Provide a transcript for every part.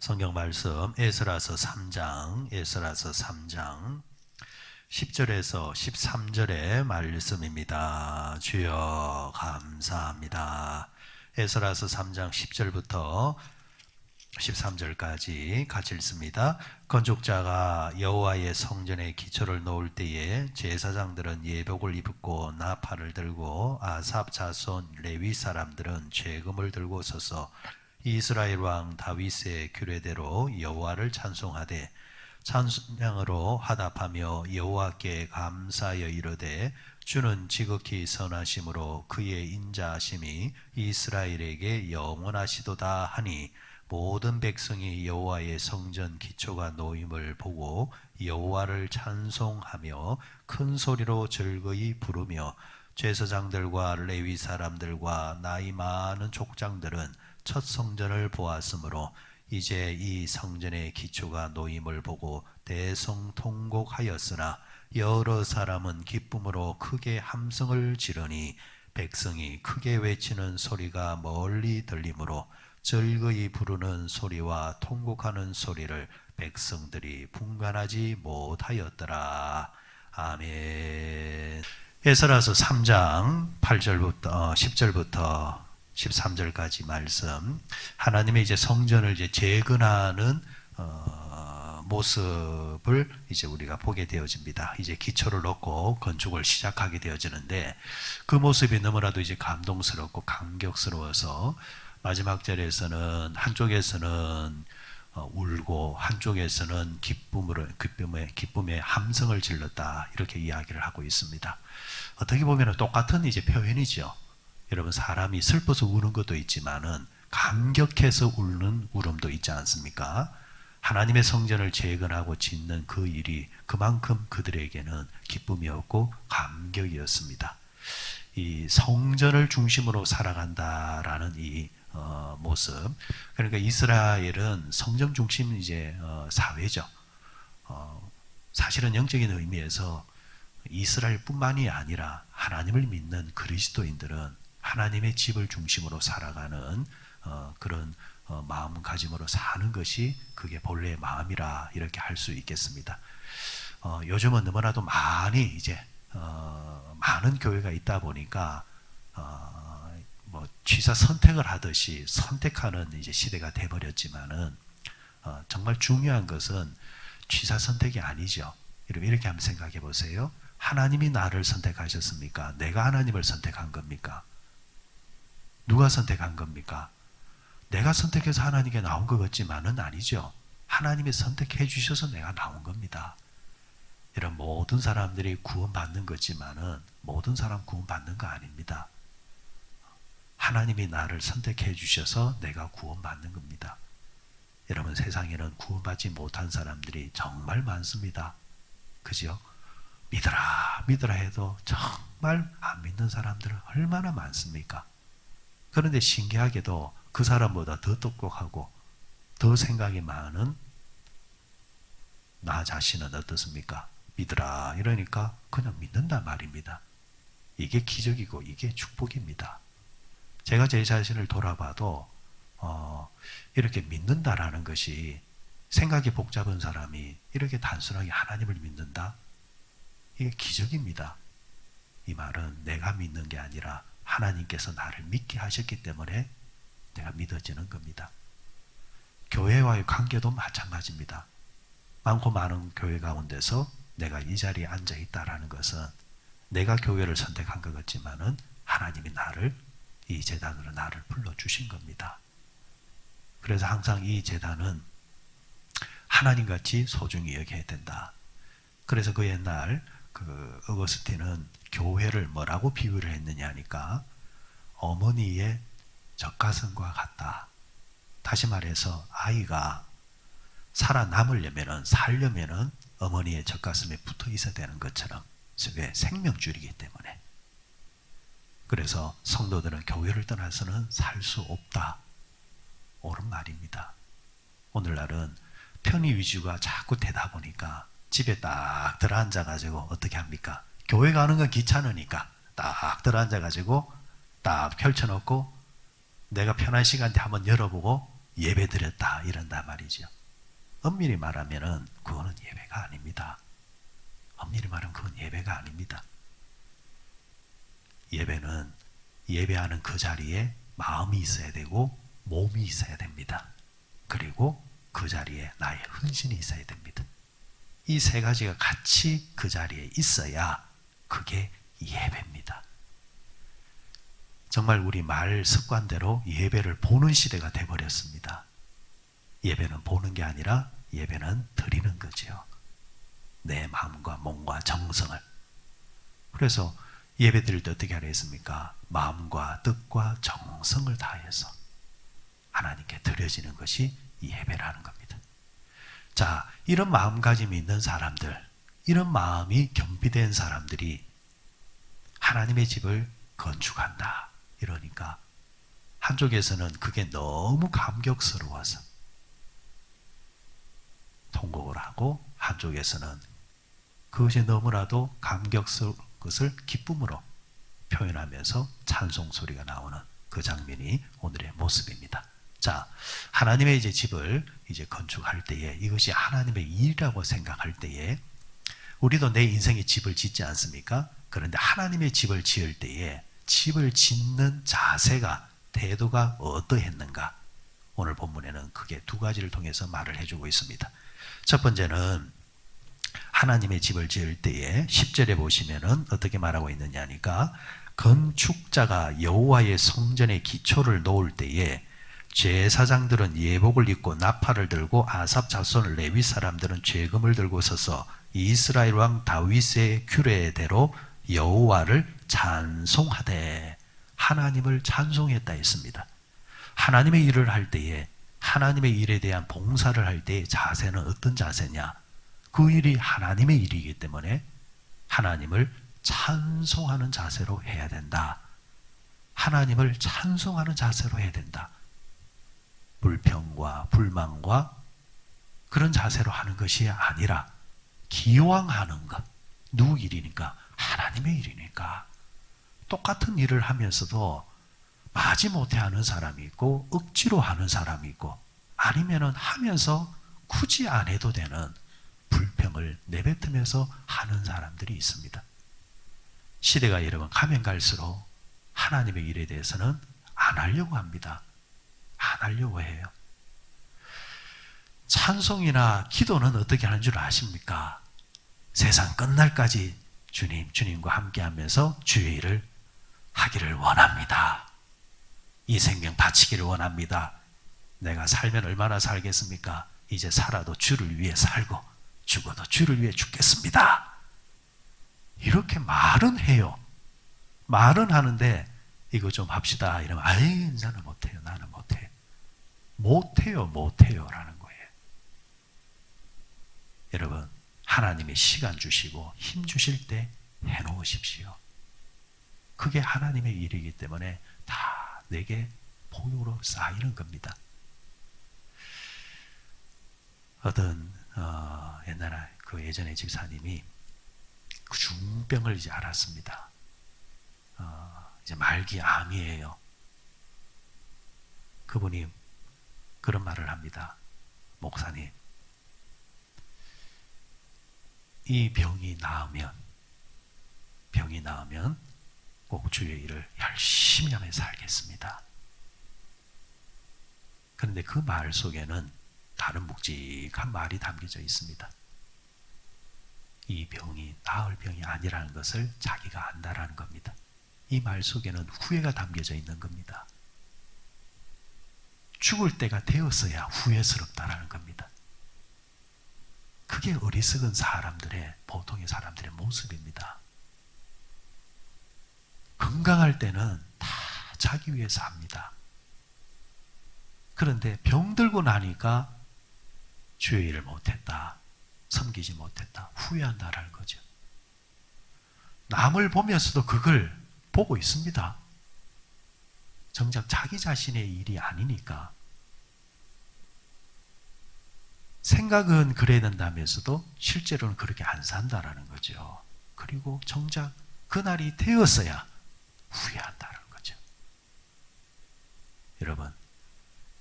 성경 말씀 에스라서 3장 에스라서 3장 10절에서 13절의 말씀입니다. 주여 감사합니다. 에스라서 3장 10절부터 13절까지 같이 읽습니다. 건축자가 여호와의 성전에 기초를 놓을 때에 제사장들은 예복을 입고 나팔을 들고 아삽 자손 레위 사람들은 죄금을 들고 서서 이스라엘 왕 다윗의 규례대로 여호와를 찬송하되 찬양으로 화답하며 여호와께 감사하여 이르되 주는 지극히 선하심으로 그의 인자하심이 이스라엘에게 영원하시도다 하니 모든 백성이 여호와의 성전 기초가 놓임을 보고 여호와를 찬송하며 큰 소리로 즐거이 부르며 제사장들과 레위 사람들과 나이 많은 족장들은 첫 성전을 보았으므로 이제 이 성전의 기초가 놓임을 보고 대성통곡하였으나 여러 사람은 기쁨으로 크게 함성을 지르니 백성이 크게 외치는 소리가 멀리 들리므로 즐거이 부르는 소리와 통곡하는 소리를 백성들이 분간하지 못하였더라. 아멘. 에스라서 3장 8절부터 어, 10절부터 13절까지 말씀. 하나님의 이제 성전을 이제 재건하는 어, 모습을 이제 우리가 보게 되어집니다. 이제 기초를 놓고 건축을 시작하게 되어지는데 그 모습이 너무나도 이제 감동스럽고 감격스러워서 마지막 절에서는 한쪽에서는 어, 울고 한쪽에서는 기쁨으로 기쁨의 기쁨의 함성을 질렀다 이렇게 이야기를 하고 있습니다. 어떻게 보면 똑같은 이제 표현이죠. 여러분 사람이 슬퍼서 우는 것도 있지만은 감격해서 울는 울음도 있지 않습니까? 하나님의 성전을 재건하고 짓는 그 일이 그만큼 그들에게는 기쁨이었고 감격이었습니다. 이 성전을 중심으로 살아간다라는 이 어, 모습. 그러니까 이스라엘은 성전 중심 이제 어, 사회죠. 어, 사실은 영적인 의미에서 이스라엘뿐만이 아니라 하나님을 믿는 그리스도인들은 하나님의 집을 중심으로 살아가는 어, 그런 어, 마음가짐으로 사는 것이 그게 본래의 마음이라 이렇게 할 수 있겠습니다. 어, 요즘은 너무나도 많이 이제 어, 많은 교회가 있다 보니까 어, 뭐 취사 선택을 하듯이 선택하는 이제 시대가 돼버렸지만은 어, 정말 중요한 것은 취사 선택이 아니죠. 이렇게 한번 생각해 보세요. 하나님이 나를 선택하셨습니까? 내가 하나님을 선택한 겁니까? 누가 선택한 겁니까? 내가 선택해서 하나님께 나온 것 같지만은 아니죠. 하나님이 선택해 주셔서 내가 나온 겁니다. 이런 모든 사람들이 구원받는 거지만은 모든 사람 구원받는 거 아닙니다. 하나님이 나를 선택해 주셔서 내가 구원받는 겁니다. 여러분 세상에는 구원받지 못한 사람들이 정말 많습니다. 그죠? 믿어라, 믿어라 해도 정말 안 믿는 사람들은 얼마나 많습니까? 그런데 신기하게도 그 사람보다 더 똑똑하고 더 생각이 많은 나 자신은 어떻습니까? 믿으라 이러니까 그냥 믿는다 말입니다. 이게 기적이고 이게 축복입니다. 제가 제 자신을 돌아봐도 어, 이렇게 믿는다라는 것이 생각이 복잡한 사람이 이렇게 단순하게 하나님을 믿는다? 이게 기적입니다. 이 말은 내가 믿는 게 아니라 하나님께서 나를 믿게 하셨기 때문에 내가 믿어지는 겁니다. 교회와의 관계도 마찬가지입니다. 많고 많은 교회 가운데서 내가 이 자리에 앉아 있다라는 것은 내가 교회를 선택한 것 같지만은 하나님이 나를 이 재단으로 나를 불러 주신 겁니다. 그래서 항상 이 재단은 하나님 같이 소중히 여겨야 된다. 그래서 그 옛날 그 어거스틴은 교회를 뭐라고 비유를 했느냐 하니까 어머니의 젖가슴과 같다. 다시 말해서 아이가 살아남으려면은 살려면은 어머니의 젖가슴에 붙어 있어야 되는 것처럼 왜 생명줄이기 때문에 그래서 성도들은 교회를 떠나서는 살 수 없다. 옳은 말입니다. 오늘날은 편의 위주가 자꾸 되다 보니까 집에 딱 들어앉아 가지고 어떻게 합니까? 교회 가는 건 귀찮으니까 딱 들어앉아 가지고 딱 펼쳐놓고 내가 편한 시간 때 한번 열어보고 예배 드렸다 이런단 말이죠. 엄밀히 말하면은 그거는 예배가 아닙니다. 엄밀히 말하면 그건 예배가 아닙니다. 예배는 예배하는 그 자리에 마음이 있어야 되고 몸이 있어야 됩니다. 그리고 그 자리에 나의 헌신이 있어야 됩니다. 이 세 가지가 같이 그 자리에 있어야 그게 예배입니다. 정말 우리 말 습관대로 예배를 보는 시대가 돼버렸습니다. 예배는 보는 게 아니라 예배는 드리는 거지요. 내 마음과 몸과 정성을. 그래서 예배 드릴 때 어떻게 하려 했습니까? 마음과 뜻과 정성을 다해서 하나님께 드려지는 것이 예배라는 겁니다. 자, 이런 마음가짐이 있는 사람들, 이런 마음이 겸비된 사람들이 하나님의 집을 건축한다. 이러니까 한쪽에서는 그게 너무 감격스러워서 통곡을 하고 한쪽에서는 그것이 너무나도 감격스러운 것을 기쁨으로 표현하면서 찬송 소리가 나오는 그 장면이 오늘의 모습입니다. 자, 하나님의 이제 집을 이제 건축할 때에 이것이 하나님의 일이라고 생각할 때에 우리도 내 인생의 집을 짓지 않습니까? 그런데 하나님의 집을 지을 때에 집을 짓는 자세가 태도가 어떠했는가? 오늘 본문에는 크게 두 가지를 통해서 말을 해주고 있습니다. 첫 번째는 하나님의 집을 지을 때에 10절에 보시면은 어떻게 말하고 있느냐니까 건축자가 여호와의 성전의 기초를 놓을 때에 제사장들은 예복을 입고 나팔을 들고 아삽 자손 레위 사람들은 죄금을 들고 서서 이스라엘 왕 다윗의 규례대로 여호와를 찬송하되 하나님을 찬송했다 했습니다. 하나님의 일을 할 때에 하나님의 일에 대한 봉사를 할 때의 자세는 어떤 자세냐? 그 일이 하나님의 일이기 때문에 하나님을 찬송하는 자세로 해야 된다. 하나님을 찬송하는 자세로 해야 된다. 불평과 불만과 그런 자세로 하는 것이 아니라 기왕 하는 것. 누구 일이니까? 하나님의 일이니까. 똑같은 일을 하면서도 마지 못해 하는 사람이 있고 억지로 하는 사람이 있고 아니면은 하면서 굳이 안 해도 되는 불평을 내뱉으면서 하는 사람들이 있습니다. 시대가 여러분 가면 갈수록 하나님의 일에 대해서는 안 하려고 합니다. 안 하려고 해요. 찬송이나 기도는 어떻게 하는 줄 아십니까? 세상 끝날까지 주님, 주님과 함께 하면서 주의 일을 하기를 원합니다. 이 생명 바치기를 원합니다. 내가 살면 얼마나 살겠습니까? 이제 살아도 주를 위해 살고 죽어도 주를 위해 죽겠습니다. 이렇게 말은 해요. 말은 하는데 이거 좀 합시다. 이러면 아이 나는 못해요. 나는. 못해요. 못해요. 라는 거예요. 여러분 하나님이 시간 주시고 힘 주실 때 해놓으십시오. 그게 하나님의 일이기 때문에 다 내게 보유로 쌓이는 겁니다. 어떤 어, 옛날에 그 예전에 집사님이 그 중병을 이제 알았습니다. 어, 이제 말기 암이에요. 그분이 그런 말을 합니다. 목사님, 이 병이 나으면 병이 나으면 꼭 주의 일을 열심히 하면서 살겠습니다. 그런데 그 말 속에는 다른 묵직한 말이 담겨져 있습니다. 이 병이 나을 병이 아니라는 것을 자기가 안다라는 겁니다. 이 말 속에는 후회가 담겨져 있는 겁니다. 죽을 때가 되었어야 후회스럽다라는 겁니다. 그게 어리석은 사람들의 보통의 사람들의 모습입니다. 건강할 때는 다 자기 위해서 합니다. 그런데 병들고 나니까 주의 일을 못했다. 섬기지 못했다. 후회한다라는 거죠. 남을 보면서도 그걸 보고 있습니다. 정작 자기 자신의 일이 아니니까. 생각은 그래야 된다면서도 실제로는 그렇게 안 산다라는 거죠. 그리고 정작 그날이 되었어야 후회한다는 거죠. 여러분,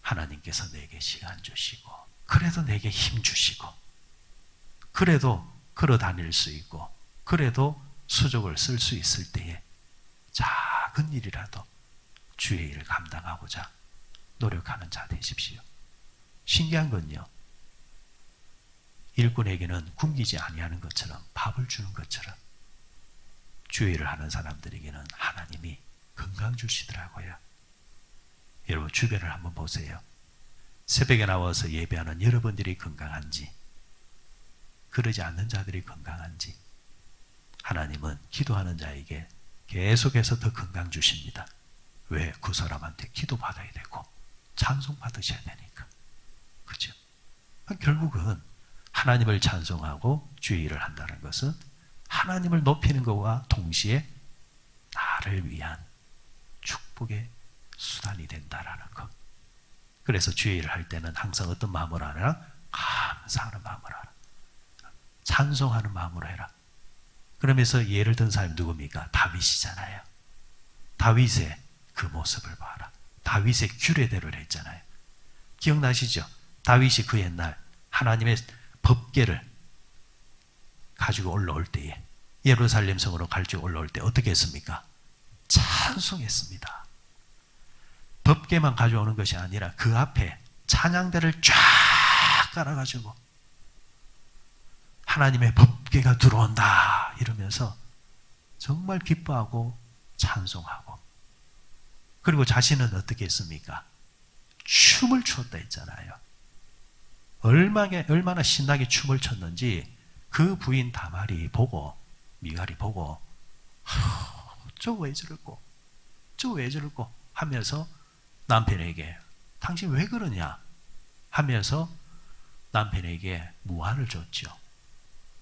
하나님께서 내게 시간 주시고 그래도 내게 힘 주시고 그래도 걸어 다닐 수 있고 그래도 수족을 쓸 수 있을 때에 작은 일이라도 주의 일을 감당하고자 노력하는 자 되십시오. 신기한 건요. 일꾼에게는 굶기지 아니하는 것처럼 밥을 주는 것처럼 주의 일을 하는 사람들에게는 하나님이 건강 주시더라고요. 여러분 주변을 한번 보세요. 새벽에 나와서 예배하는 여러분들이 건강한지 그러지 않는 자들이 건강한지 하나님은 기도하는 자에게 계속해서 더 건강 주십니다. 왜? 그 사람한테 기도 받아야 되고 찬송 받으셔야 되니까. 그죠? 결국은 하나님을 찬송하고 주의 일을 한다는 것은 하나님을 높이는 것과 동시에 나를 위한 축복의 수단이 된다라는 것. 그래서 주의 일을 할 때는 항상 어떤 마음으로 하라? 감사하는 마음으로 하라. 찬송하는 마음으로 해라. 그러면서 예를 든 사람이 누굽니까? 다윗이잖아요. 다윗의 그 모습을 봐라. 다윗의 규례대로 했잖아요. 기억나시죠? 다윗이 그 옛날 하나님의 법계를 가지고 올라올 때에 예루살렘 성으로 가지고 올라올 때 어떻게 했습니까? 찬송했습니다. 법계만 가져오는 것이 아니라 그 앞에 찬양대를 쫙 깔아가지고 하나님의 법계가 들어온다 이러면서 정말 기뻐하고 찬송하고 그리고 자신은 어떻게 했습니까? 춤을 추었다 했잖아요. 얼마나, 얼마나 신나게 춤을 췄는지 그 부인 다말이 보고 미갈이 보고 저왜 저럴고 저왜 저럴고 하면서 남편에게 당신 왜 그러냐 하면서 남편에게 무한을 줬죠.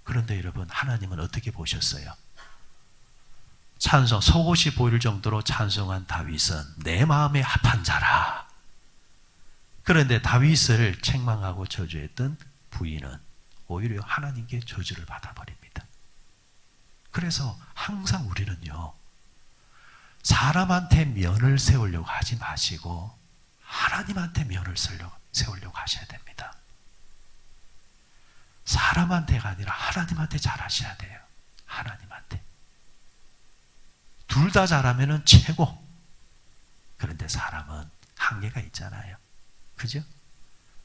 그런데 여러분 하나님은 어떻게 보셨어요? 찬송 속옷이 보일 정도로 찬송한 다윗은 내 마음에 합한 자라. 그런데 다윗을 책망하고 저주했던 부인은 오히려 하나님께 저주를 받아버립니다. 그래서 항상 우리는요, 사람한테 면을 세우려고 하지 마시고, 하나님한테 면을 세우려고 하셔야 됩니다. 사람한테가 아니라 하나님한테 잘 하셔야 돼요. 하나님한테. 둘 다 잘하면 최고. 그런데 사람은 한계가 있잖아요. 그죠?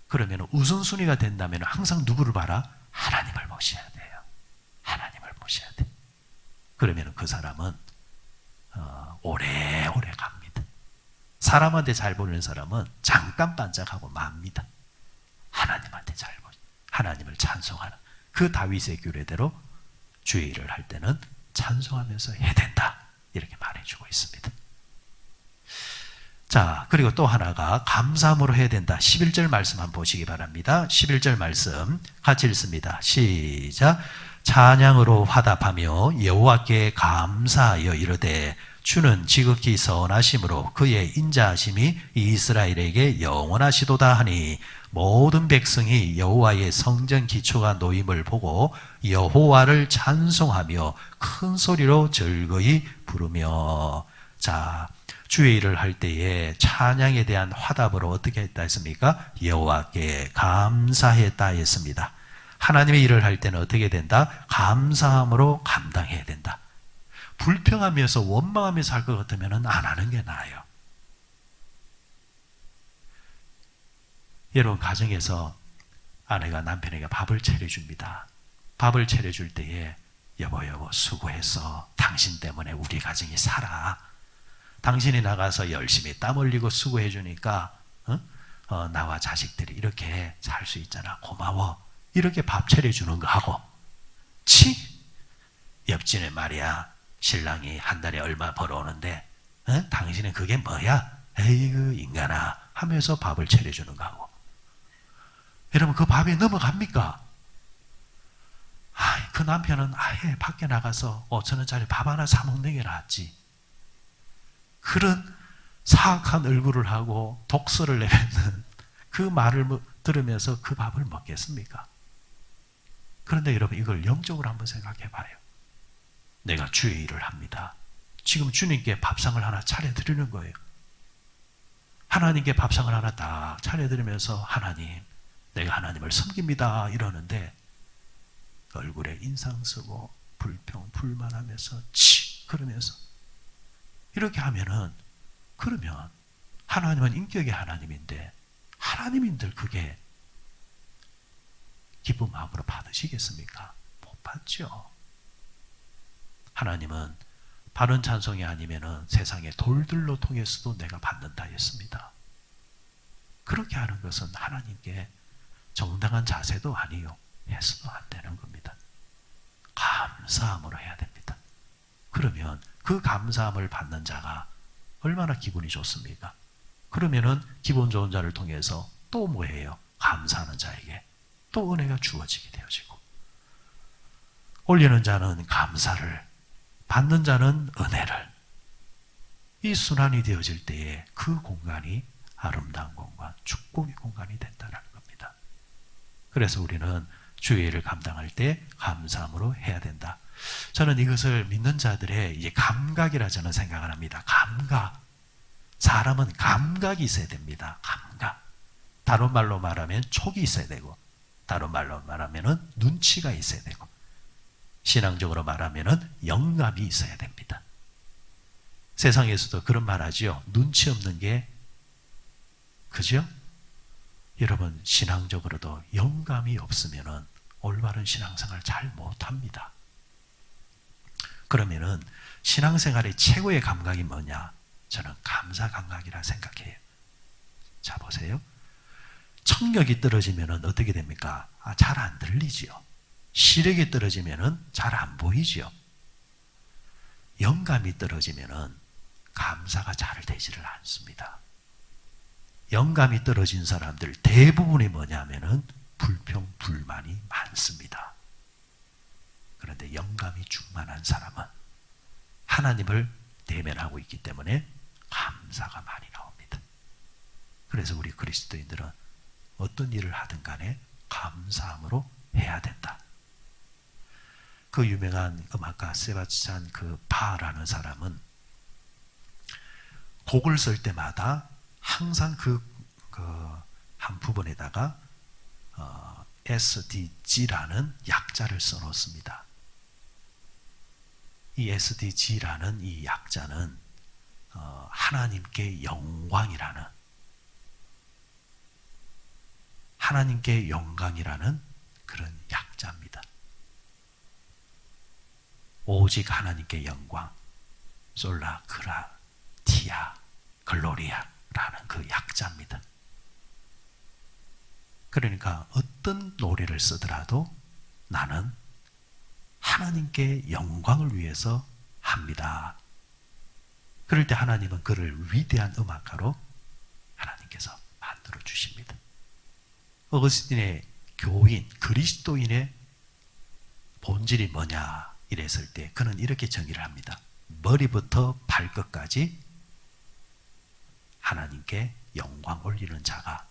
그러면 우선순위가 된다면 항상 누구를 봐라? 하나님을 모셔야 돼요. 하나님을 모셔야 돼. 그러면 그 사람은 어, 오래오래 갑니다. 사람한테 잘 보는 사람은 잠깐 반짝하고 맙니다. 하나님한테 잘 보죠. 하나님을 찬송하는 그 다윗의 규례대로 주의 일을 할 때는 찬송하면서 해야 된다. 이렇게 말해주고 있습니다. 자, 그리고 또 하나가 감사함으로 해야 된다. 11절 말씀 한번 보시기 바랍니다. 11절 말씀 같이 읽습니다. 시작. 찬양으로 화답하며 여호와께 감사하여 이르되 주는 지극히 선하심으로 그의 인자하심이 이스라엘에게 영원하시도다 하니 모든 백성이 여호와의 성전 기초가 놓임을 보고 여호와를 찬송하며 큰 소리로 즐거이 부르며 자 주의 일을 할 때에 찬양에 대한 화답으로 어떻게 했다 했습니까? 여호와께 감사했다 했습니다. 하나님의 일을 할 때는 어떻게 된다? 감사함으로 감당해야 된다. 불평하면서 원망하면서 할 것 같으면 안 하는 게 나아요. 여러분 가정에서 아내가 남편에게 밥을 차려줍니다. 밥을 차려줄 때에 여보 여보 수고했어. 당신 때문에 우리 가정이 살아. 당신이 나가서 열심히 땀 흘리고 수고해 주니까 어? 어, 나와 자식들이 이렇게 살 수 있잖아. 고마워. 이렇게 밥 차려주는 거 하고 치 옆집에 말이야 신랑이 한 달에 얼마 벌어오는데 어? 당신은 그게 뭐야? 에이그 인간아 하면서 밥을 차려주는 거 하고 여러분 그 밥에 넘어갑니까? 아, 그 남편은 아예 밖에 나가서 5천 원짜리 밥 하나 사 먹는 게 낫지. 그런 사악한 얼굴을 하고 독서를 내뱉는 그 말을 뭐 들으면서 그 밥을 먹겠습니까? 그런데 여러분 이걸 영적으로 한번 생각해 봐요. 내가 주의 일을 합니다. 지금 주님께 밥상을 하나 차려드리는 거예요. 하나님께 밥상을 하나 딱 차려드리면서 하나님, 내가 하나님을 섬깁니다. 이러는데 얼굴에 인상 쓰고 불평, 불만하면서 치! 그러면서 이렇게 하면은 그러면 하나님은 인격의 하나님인데 하나님인들 그게 기쁜 마음으로 받으시겠습니까? 못 받죠. 하나님은 바른 찬송이 아니면은 세상의 돌들로 통해서도 내가 받는다 했습니다. 그렇게 하는 것은 하나님께 정당한 자세도 아니요. 해서도 안 되는 겁니다. 감사함으로 해야 됩니다. 그러면 그 감사함을 받는 자가 얼마나 기분이 좋습니까? 그러면은 기분 좋은 자를 통해서 또 뭐예요? 감사하는 자에게 또 은혜가 주어지게 되어지고 올리는 자는 감사를 받는 자는 은혜를 이 순환이 되어질 때에 그 공간이 아름다운 공간, 축복의 공간이 된다는 겁니다. 그래서 우리는 주의 일을 감당할 때 감사함으로 해야 된다. 저는 이것을 믿는 자들의 이제 감각이라 저는 생각을 합니다. 감각. 사람은 감각이 있어야 됩니다. 감각. 다른 말로 말하면 촉이 있어야 되고, 다른 말로 말하면 눈치가 있어야 되고, 신앙적으로 말하면 영감이 있어야 됩니다. 세상에서도 그런 말 하죠. 눈치 없는 게, 그죠? 여러분, 신앙적으로도 영감이 없으면 올바른 신앙생활 잘 못합니다. 그러면은 신앙생활의 최고의 감각이 뭐냐? 저는 감사 감각이라 생각해요. 자, 보세요. 청력이 떨어지면 어떻게 됩니까? 아, 잘 안 들리지요. 시력이 떨어지면 잘안 보이지요. 영감이 떨어지면 감사가 잘 되지를 않습니다. 영감이 떨어진 사람들 대부분이 뭐냐면은 불평, 불만이 많습니다. 그런데 영감이 충만한 사람은 하나님을 대면하고 있기 때문에 감사가 많이 나옵니다. 그래서 우리 그리스도인들은 어떤 일을 하든 간에 감사함으로 해야 된다. 그 유명한 음악가 세바스찬 그 바라는 사람은 곡을 쓸 때마다 항상 그, 그 한 부분에다가 어, SDG라는 약자를 써놓습니다. 이 SDG라는 이 약자는 어, 하나님께 영광이라는 하나님께 영광이라는 그런 약자입니다. 오직 하나님께 영광, 솔라 그라 티아 글로리아라는 그 약자입니다. 그러니까 어떤 노래를 쓰더라도 나는 하나님께 영광을 위해서 합니다. 그럴 때 하나님은 그를 위대한 음악가로 하나님께서 만들어 주십니다. 어거스틴의 교인, 그리스도인의 본질이 뭐냐 이랬을 때 그는 이렇게 정의를 합니다. 머리부터 발끝까지 하나님께 영광 올리는 자가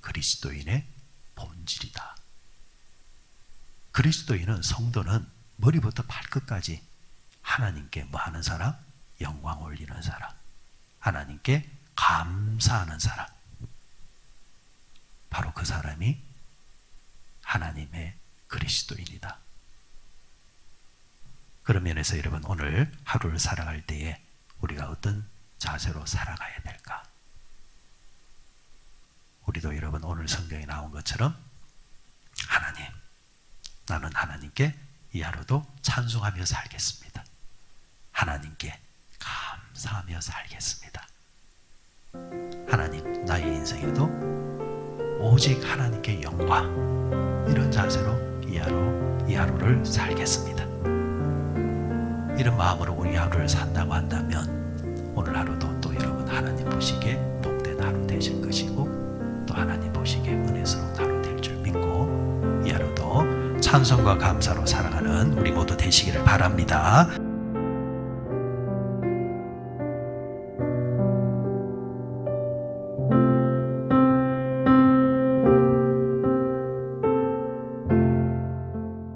그리스도인의 본질이다. 그리스도인은 성도는 머리부터 발끝까지 하나님께 뭐 하는 사람? 영광 올리는 사람. 하나님께 감사하는 사람. 바로 그 사람이 하나님의 그리스도인이다. 그런 면에서 여러분 오늘 하루를 살아갈 때에 우리가 어떤 자세로 살아가야 될까? 우리도 여러분 오늘 성경에 나온 것처럼 하나님, 나는 하나님께 이 하루도 찬송하며 살겠습니다. 하나님께 감사하며 살겠습니다. 하나님, 나의 인생에도 오직 하나님께 영광, 이런 자세로 이 하루, 이 하루를 살겠습니다. 이런 마음으로 우리 하루를 산다고 한다면 오늘 하루도 또 여러분 하나님 보시기에 복된 하루 되실 것이고 또 하나님 보시기에 은혜스러운 하루 될 줄 믿고 이 하루도 찬송과 감사로 살아가는 우리 모두 되시기를 바랍니다.